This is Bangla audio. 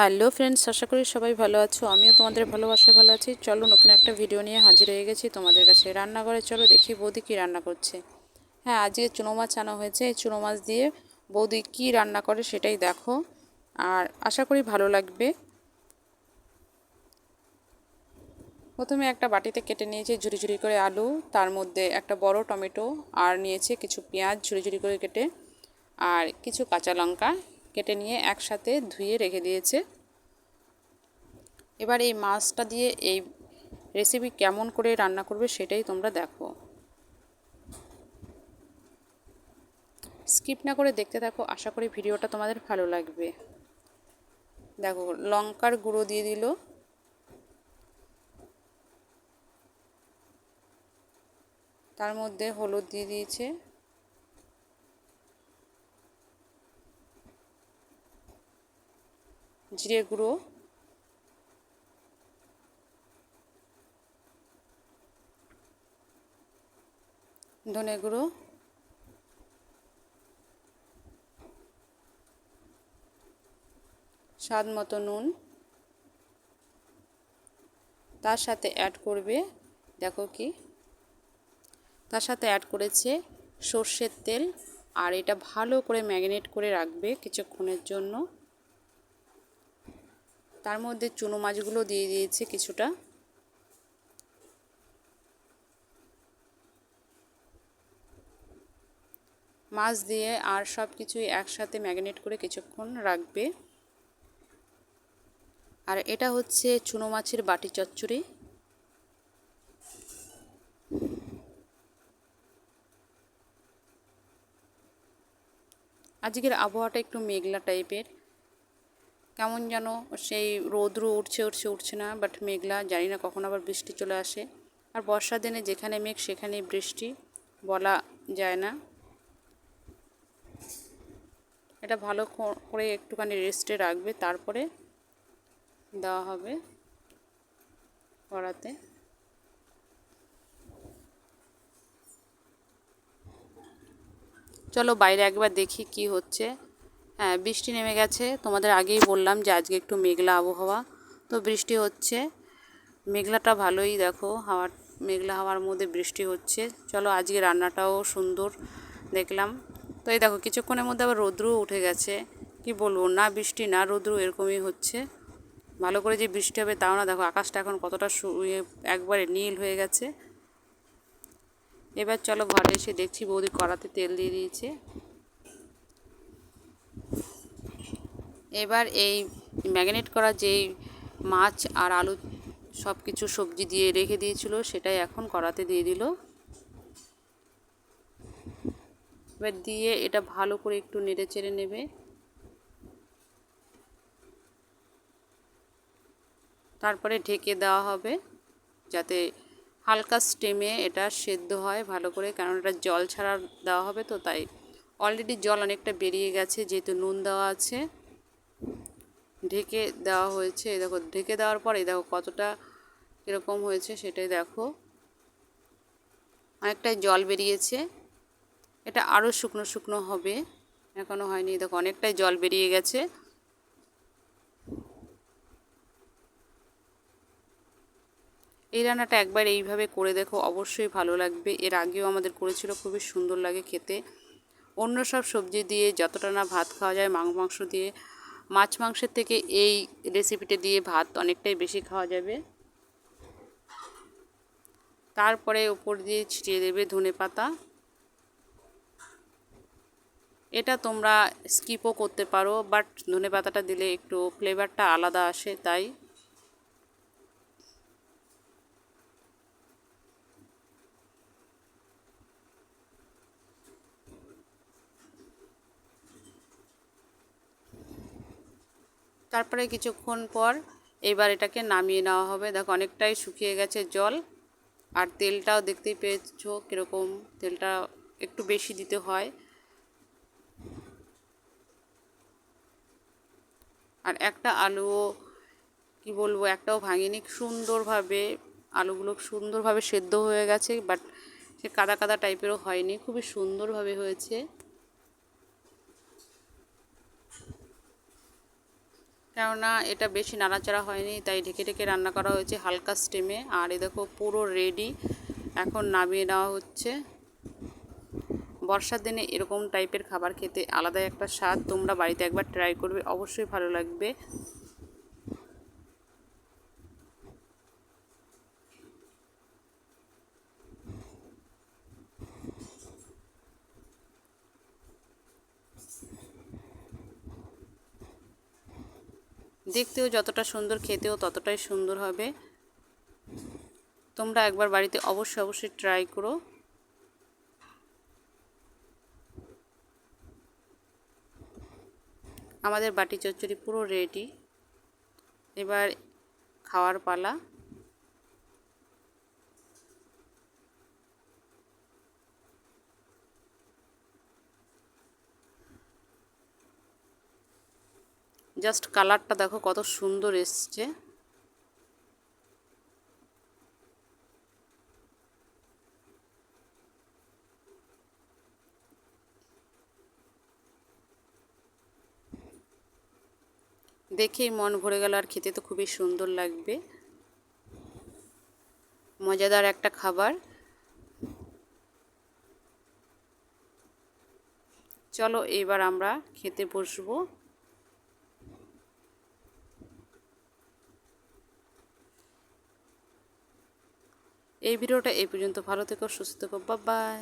হ্যালো ফ্রেন্ডস, আশা করি সবাই ভালো আছো। আমিও তোমাদের ভালোবাসায় ভালো আছি। চলো নতুন একটা ভিডিও নিয়ে হাজির হয়ে গেছি তোমাদের কাছে। রান্নাঘরে চলো দেখি বৌদি কী রান্না করছে। হ্যাঁ আজকে চুনো মাছ আনা হয়েছে। এই চুনো মাছ দিয়ে বৌদি কী রান্না করে সেটাই দেখো। আর আশা করি ভালো লাগবে। প্রথমে একটা বাটিতে কেটে নিয়েছি ঝুরি ঝুরি করে আলু, তার মধ্যে একটা বড় টমেটো, আর নিয়েছে কিছু পেঁয়াজ ঝুরি ঝুরি করে কেটে, আর কিছু কাঁচা লঙ্কা। কেটে নিয়ে একসাথে ধুয়ে রেখে দিয়েছে। এবার এই মাছটা দিয়ে এই রেসিপি কেমন করে রান্না করবে সেটাই তোমরা দেখো। স্কিপ না করে দেখতে থাকো, আশা করি ভিডিওটা তোমাদের ভালো লাগবে। দেখো, লঙ্কার গুঁড়ো দিয়ে দিল। তার মধ্যে হলুদ দিয়ে দিয়েছে। জিরে গুঁড়ো। ধনে গুঁড়ো। স্বাদ মতো নুন। তার সাথে অ্যাড করবে, দেখো কি? তার সাথে অ্যাড করেছে সর্ষের তেল, আর এটা ভালো করে ম্যাগনেট করে রাখবে কিছুক্ষণের জন্য। তার মধ্যে চুনো মাছগুলো দিয়ে দিয়েছে কিছুটা। মাছ দিয়ে আর সব কিছুই একসাথে ম্যাগনেট করে কিছুক্ষণ রাখবে। আর এটা হচ্ছে চুনো মাছের বাটি চচ্চড়ি। আজকের আবহাওয়াটা একটু মেঘলা টাইপের কেমন যেন সেই রোদ্রু উঠছে উঠছে উঠছে না বাট মেঘলা, জানি না কখন আবার বৃষ্টি চলে আসে। আর বর্ষার দিনে যেখানে মেঘ, সেখানেই বৃষ্টি, বলা যায় না। এটা ভালো করে একটুখানি রেস্টে রাখবে, তারপরে দেওয়া হবে কড়াতে। চলো বাইরে একবার দেখি কি হচ্ছে। হ্যাঁ বৃষ্টি নেমে গেছে। তোমাদের আগেই বললাম যে আজকে একটু মেঘলা আবহাওয়া। তো বৃষ্টি হচ্ছে। মেঘলাটা ভালোই দেখো হাওয়ার মেঘলা হাওয়ার মধ্যে বৃষ্টি হচ্ছে। চলো আজকে রান্নাটাও সুন্দর দেখলাম। তো এই দেখো, কিছুক্ষণের মধ্যে আবার রৌদ্রও উঠে গেছে। কি বলব, না বৃষ্টি, না রৌদ্র এরকমই হচ্ছে। ভালো করে যে বৃষ্টি হবে তাও না, দেখো আকাশটা এখন কতটা একবারে নীল হয়ে গেছে। এবার চলো ঘরে এসে দেখছি বৌদি কড়াতে তেল দিয়ে দিয়েছে। এবার এই ম্যাগনেট করা যেই মাছ আর আলু সব কিছু সবজি দিয়ে রেখে দিয়েছিল, সেটাই এখন কড়াতে দিয়ে দিল। এবার দিয়ে এটা ভালো করে একটু নেড়ে চেড়ে নেবে। তারপরে ঢেকে দেওয়া হবে যাতে হালকা স্টেমে এটা সেদ্ধ হয় ভালো করে, কারণ এটা জল ছাড়া দেওয়া হবে তো, তাই অলরেডি জল অনেকটা বেরিয়ে গেছে, যেহেতু নুন দেওয়া আছে। ঢেকে দেওয়া হয়েছে। দেখো, ঢেকে দেওয়ার পরে দেখো কতটা কীরকম হয়েছে সেটাই দেখো। অনেকটাই জল বেরিয়েছে। এটা আরও শুকনো শুকনো হবে। এখনও হয়নি, দেখো অনেকটাই জল বেরিয়ে গেছে। এই রান্নাটা একবার এইভাবে করে দেখো, অবশ্যই ভালো লাগবে। এর আগেও আমাদের করেছিল, খুবই সুন্দর লাগে খেতে। অন্য সব সবজি দিয়ে যতটা না ভাত খাওয়া যায়, মাংস মাংস দিয়ে মাছ মাংসের থেকে এই রেসিপিটা দিয়ে ভাত অনেকটাই বেশি খাওয়া যাবে। তারপরে উপর দিয়ে ছিটিয়ে দেবে ধনে পাতা। এটা তোমরা স্কিপও করতে পারো বাট ধনে পাতাটা দিলে একটু ফ্লেভারটা আলাদা আসে, তাই তারপরে কিছুক্ষণ পর এবার এটাকে নামিয়ে নেওয়া হবে। দেখো, অনেকটাই শুকিয়ে গেছে জল। আর তেলটাও দেখতেই পেয়েছ কীরকম। তেলটা একটু বেশি দিতে হয়। আর একটা আলুও, কি বলব, একটাও ভাঙিনি। সুন্দরভাবে আলুগুলো সুন্দরভাবে সেদ্ধ হয়ে গেছে, বাট সে কাদা কাদা টাইপেরও হয়নি। খুবই সুন্দরভাবে হয়েছে। কেননা এটা বেশি নাড়াচাড়া হয়নি, তাই ঢেকে ঢেকে রান্না করা হয়েছে হালকা স্টিমে। আর এ দেখো পুরো রেডি এখন নামিয়ে নেওয়া হচ্ছে। বর্ষার দিনে এরকম টাইপের খাবার খেতে আলাদা একটা স্বাদ, তোমরা বাড়িতে একবার ট্রাই করবে, অবশ্যই ভালো লাগবে। দেখতেও যতটা সুন্দর, খেতেও ততটাই সুন্দর হবে। তোমরা একবার বাড়িতে অবশ্যই অবশ্যই ট্রাই করো। আমাদের বাটি চচ্চড়ি পুরো রেডি এবার খাওয়ার পালা। জাস্ট কালারটা দেখো কত সুন্দর এসছে। দেখেই মন ভরে গেল, আর খেতে তো খুবই সুন্দর লাগবে। মজাদার একটা খাবার। চলো এবার আমরা খেতে বসবো। এই ভিডিওটা এই পর্যন্ত। ভালো থেকো সুস্থ থেকো। বাই